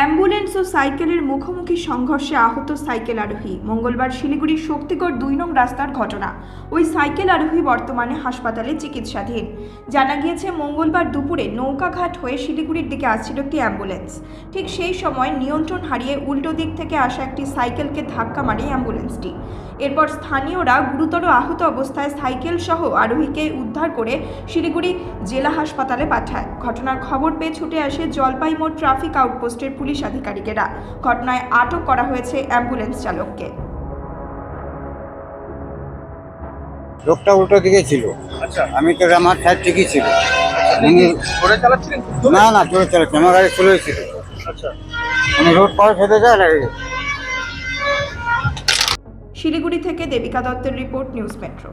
ও সাইকেলের মুখোমুখি সংঘর্ষে আহত সাইকেল আরোহী। মঙ্গলবার শিলিগুড়ির শক্তিগড় দুই নং রাস্তার ঘটনা। ওই সাইকেল আরোহী বর্তমানে হাসপাতালে চিকিৎসাধীন। জানা গিয়েছে, মঙ্গলবার দুপুরে নৌকাঘাট হয়ে শিলিগুড়ির দিকে আসছিল একটি অ্যাম্বুলেন্স। ঠিক সেই সময় নিয়ন্ত্রণ হারিয়ে উল্টো দিক থেকে আসা একটি সাইকেলকে ধাক্কা মারে অ্যাম্বুলেন্সটি। এরপর স্থানীয়রা গুরুতর আহত অবস্থায় সাইকেল সহ আরোহীকে উদ্ধার করে শিলিগুড়ি জেলা হাসপাতালে পাঠায়। ঘটনার খবর পেয়ে ছুটে আসে জলপাই মোড় ট্রাফিক আউটপোস্টের পুলিশ আধিকারিকেরা। ঘটনায় আটক করা হয়েছে অ্যাম্বুলেন্স চালককে। লোকটা উল্টো দিকে ছিল। আচ্ছা। আমি তো আমার সাইড ঠিকই ছিল। চালাচ্ছিলেন না না চলে চলেছে আমার গাড়ি চলে ছিল। আচ্ছা। উনি রোড পার খেতে যায় গেছে। শিলিগুড়ি থেকে দেবিকা দত্তের রিপোর্ট নিউজ মেট্রো।